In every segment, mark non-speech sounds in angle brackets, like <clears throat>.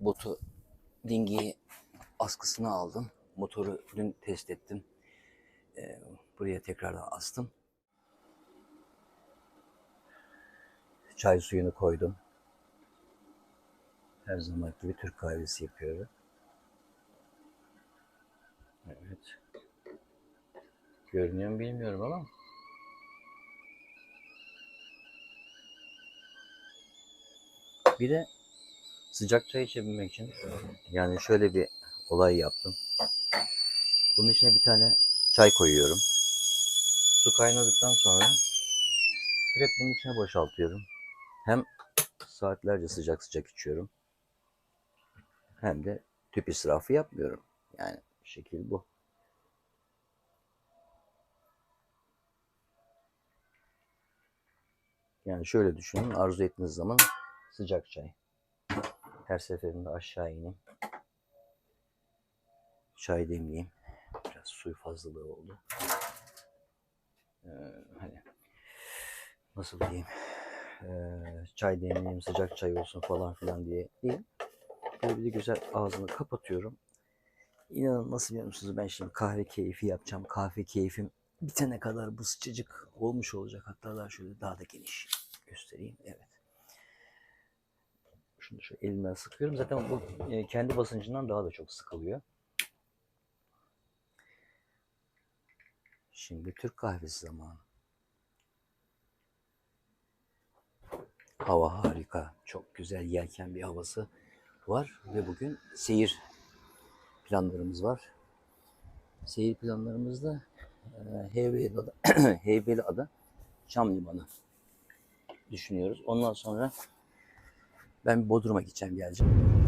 botu dingiyi askısını aldım. Motoru dün test ettim. Ee, buraya tekrardan astım. Çay suyunu koydum. Her zaman gibi Türk kahvesi yapıyorum. Evet. Görünüyor mu bilmiyorum ama. Bir de sıcak çay içebilmek için yani şöyle bir olay yaptım. Bunun içine bir tane çay koyuyorum. Su kaynadıktan sonra direkt bunun içine boşaltıyorum. Hem saatlerce sıcak sıcak içiyorum. Hem de tüp israfı yapmıyorum. Yani şekil bu. Yani şöyle düşünün arzu ettiğiniz zaman sıcak çay. Her seferinde aşağı ineyim. Çay demleyeyim. Biraz suyu fazlalığı oldu. Ee, hani nasıl diyeyim? Ee, çay demleyeyim, sıcak çay olsun falan filan diye değil. Böyle bir de güzel ağzını kapatıyorum. İnanın nasıl biliyor musunuz? Ben şimdi kahve keyfi yapacağım. Kahve keyfim bitene kadar bu sıcacık olmuş olacak. Hatta daha şöyle daha da geniş göstereyim. Evet. Şunu şu elimden sıkıyorum. Zaten bu e, kendi basıncından daha da çok sıkılıyor. Şimdi Türk kahvesi zamanı. Hava harika. Çok güzel yelken bir havası var ve bugün seyir planlarımız var. Seyir planlarımızda e, Heybeliada, Heybeliada <clears throat> Çam Limanı düşünüyoruz. Ondan sonra ben Bodrum'a gideceğim geleceğim.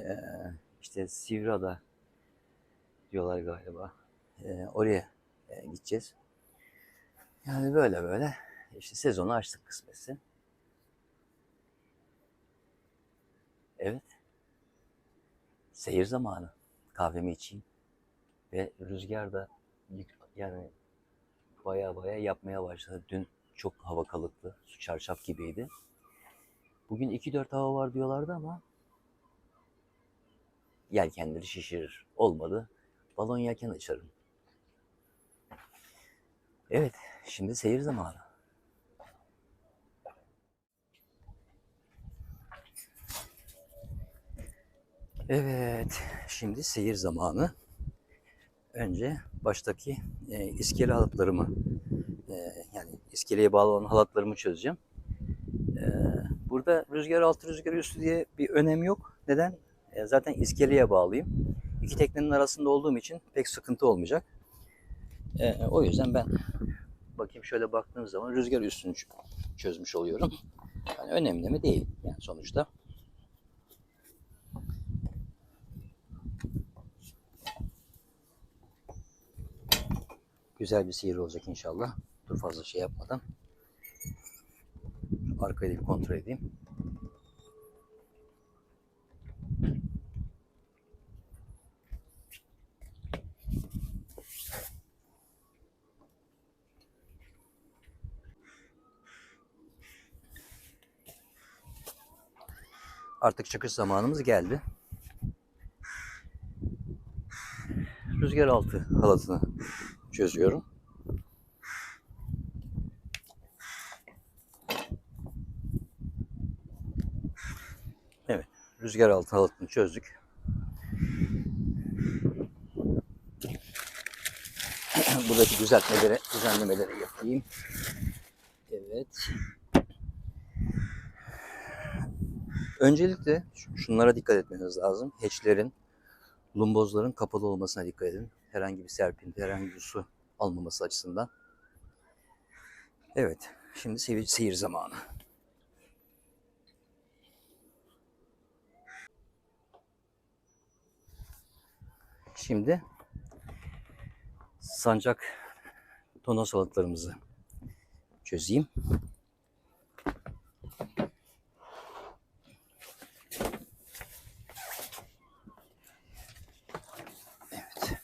Ee, işte Sivriada diyorlar galiba. Ee, oraya e, gideceğiz. Yani böyle böyle işte sezonu açtık kısmetse. Evet. Seyir zamanı. Kahvemi içeyim. Ve rüzgar da yani baya baya yapmaya başladı. Dün çok hava kalıktı. Su çarşaf gibiydi. Bugün 2-4 hava var diyorlardı ama yelkenleri şişirir. Olmadı. Balon yelken açarım. Evet, şimdi seyir zamanı. Evet, şimdi seyir zamanı. Önce baştaki e, iskele halatlarımı, e, yani iskeleye bağlı olan halatlarımı çözeceğim. E, burada rüzgar altı, rüzgar üstü diye bir önem yok. Neden? E, zaten iskeleye bağlıyım. İki teknenin arasında olduğum için pek sıkıntı olmayacak. E, o yüzden ben bakayım şöyle baktığım zaman rüzgar üstünü çözmüş oluyorum. Yani önemli mi değil yani sonuçta. Güzel bir seyir olacak inşallah. Dur fazla şey yapmadan. Arkayı bir kontrol edeyim. Artık çıkış zamanımız geldi. Rüzgar altı halatını çözüyorum. Evet, rüzgar altı halatını çözdük. Buradaki düzeltmeleri, düzenlemeleri yapayım. Evet. Öncelikle şunlara dikkat etmeniz lazım. Hatchlerin, lumbozların kapalı olmasına dikkat edin. Herhangi bir serpinti, herhangi bir su almaması açısından. Evet, şimdi seyir, seyir zamanı. Şimdi sancak tonos salatlarımızı çözeyim. Evet.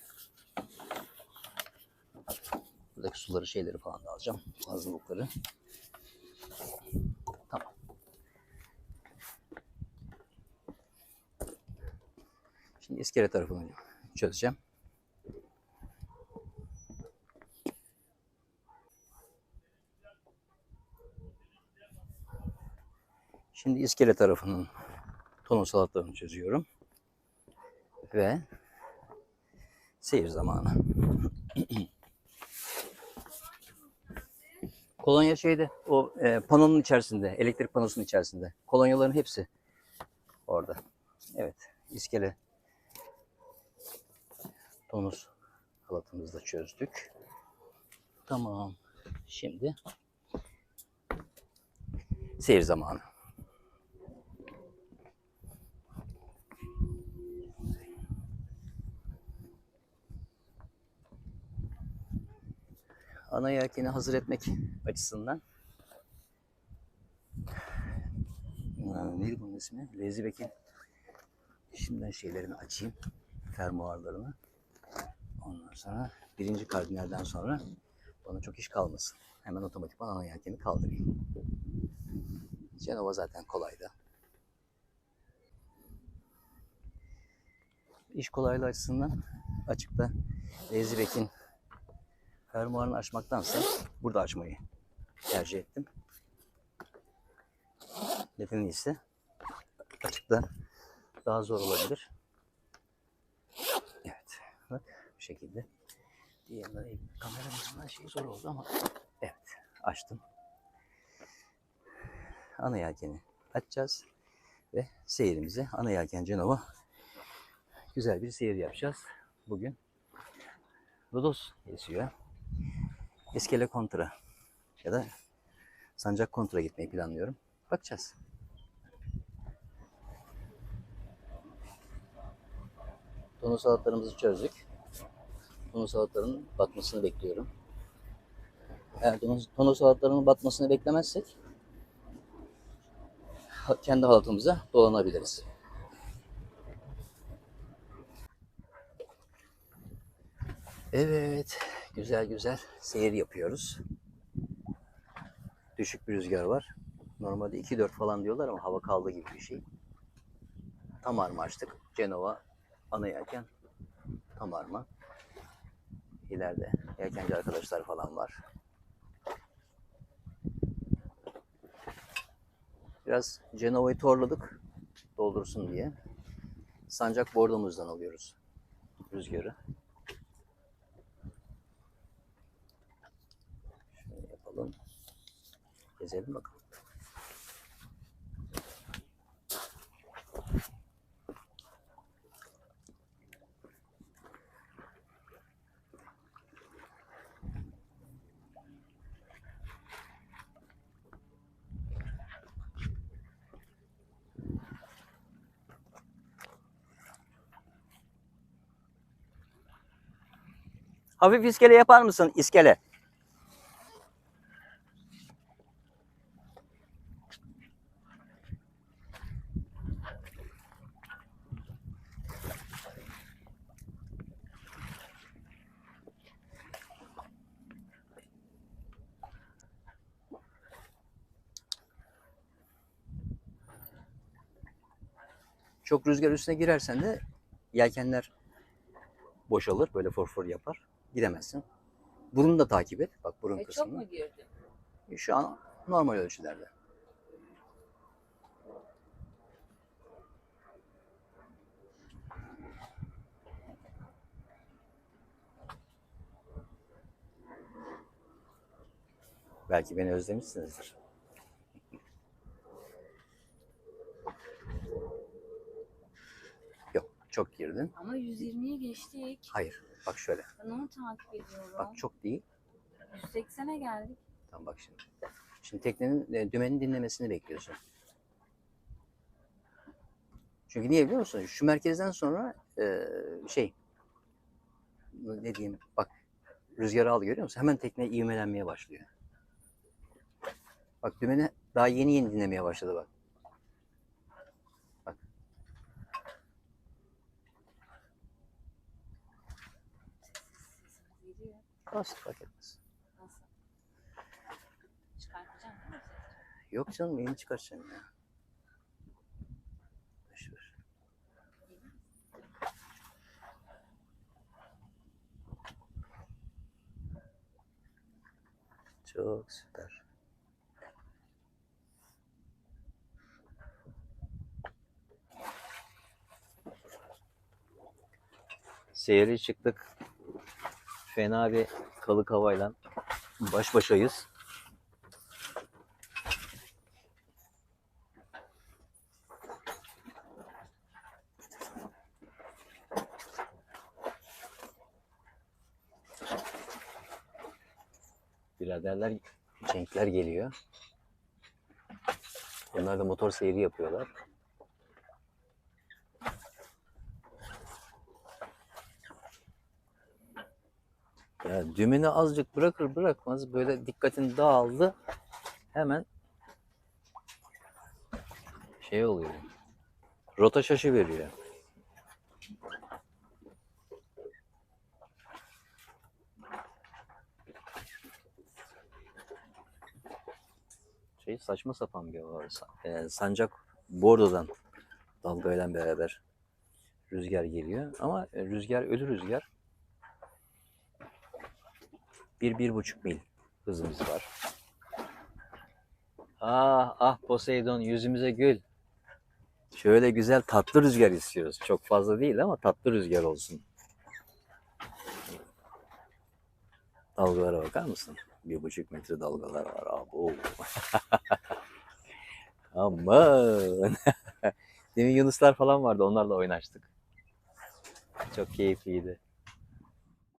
Buradaki suları şeyleri falan da alacağım. Fazlalıkları. Tamam. Şimdi iskele tarafını çözeceğim. Şimdi iskele tarafının tono salatlarını çözüyorum. Ve seyir zamanı. <clears throat> Kolonya şeyde, o e, panonun içerisinde, elektrik panosunun içerisinde. Kolonyaların hepsi orada. Evet, iskele tonus halatımızı da çözdük. Tamam. Şimdi seyir zamanı. Ana yelkeni hazır etmek açısından neydi bunun ismi? Lezibek'in şimdiden şeylerini açayım. Fermuarlarını. Ondan sonra birinci kardinalden sonra bana çok iş kalmasın. Hemen otomatikman ana yelkeni kaldırayım. Cenova zaten kolaydı. İş kolaylığı açısından açıkta Lezibek'in fermuarını açmaktansa burada açmayı tercih ettim. Nedeni ise açıkta daha zor olabilir. Evet. Bak bu şekilde. Diğerine kameramızın şey zor oldu ama evet açtım. Ana yelkeni açacağız ve seyirimize ana yelken Cenova güzel bir seyir yapacağız. Bugün Rodos esiyor. İskele kontra ya da sancak kontra gitmeyi planlıyorum. Bakacağız. Tonu salatlarımızı çözdük. Tonu salatlarının batmasını bekliyorum. Eğer tonu, tonu salatlarının batmasını beklemezsek kendi halatımıza dolanabiliriz. Evet, güzel güzel seyir yapıyoruz. Düşük bir rüzgar var. Normalde 2-4 falan diyorlar ama hava kaldı gibi bir şey. Tam arma açtık. Cenova ana yelken. Tam arma. İleride yelkenci arkadaşlar falan var. Biraz Cenova'yı torladık doldursun diye. Sancak bordomuzdan alıyoruz rüzgarı. Şöyle yapalım. Gezelim bakalım. Hafif iskele yapar mısın? İskele. Çok rüzgar üstüne girersen de yelkenler boşalır. Böyle forfor yapar. Gidemezsin. Burunu da takip et. Bak burun E, çok kısmını. mu girdi? Şu an normal ölçülerde. Belki beni özlemişsinizdir. Yok, çok girdin. Ama 120'yi geçtik. Hayır, bak şöyle. Ben onu takip ediyorum. Bak çok değil. 180'e geldik. Tamam bak şimdi. Şimdi teknenin e, dümenin dinlemesini bekliyorsun. Çünkü niye biliyor musun? Şu merkezden sonra e, şey ne diyeyim bak rüzgarı aldı görüyor musun? Hemen tekne ivmelenmeye başlıyor. Bak dümeni daha yeni yeni dinlemeye başladı. Bak. Nasıl fark etmez. Nasıl? Çıkartacağım değil mi? Yok canım yeni çıkartacaksın ya. Boş ver. Çok süper. Seyri çıktık. Fena bir kalık havayla baş başayız. Biraderler, Cenkler geliyor. Onlar da motor seyri yapıyorlar. Ya dümeni azıcık bırakır bırakmaz böyle dikkatin dağıldı. Hemen şey oluyor. Rota şaşı veriyor. Şey saçma sapan bir var. E, sancak Bordo'dan dalgayla beraber rüzgar geliyor. Ama rüzgar ölü rüzgar. Bir, bir buçuk mil hızımız var. Ah ah Poseidon yüzümüze gül. Şöyle güzel tatlı rüzgar istiyoruz. Çok fazla değil ama tatlı rüzgar olsun. Dalgalara bakar mısın? Bir buçuk metre dalgalar var. Abo. <laughs> Aman. <laughs> Demin yunuslar falan vardı. Onlarla oynaştık. Çok keyifliydi.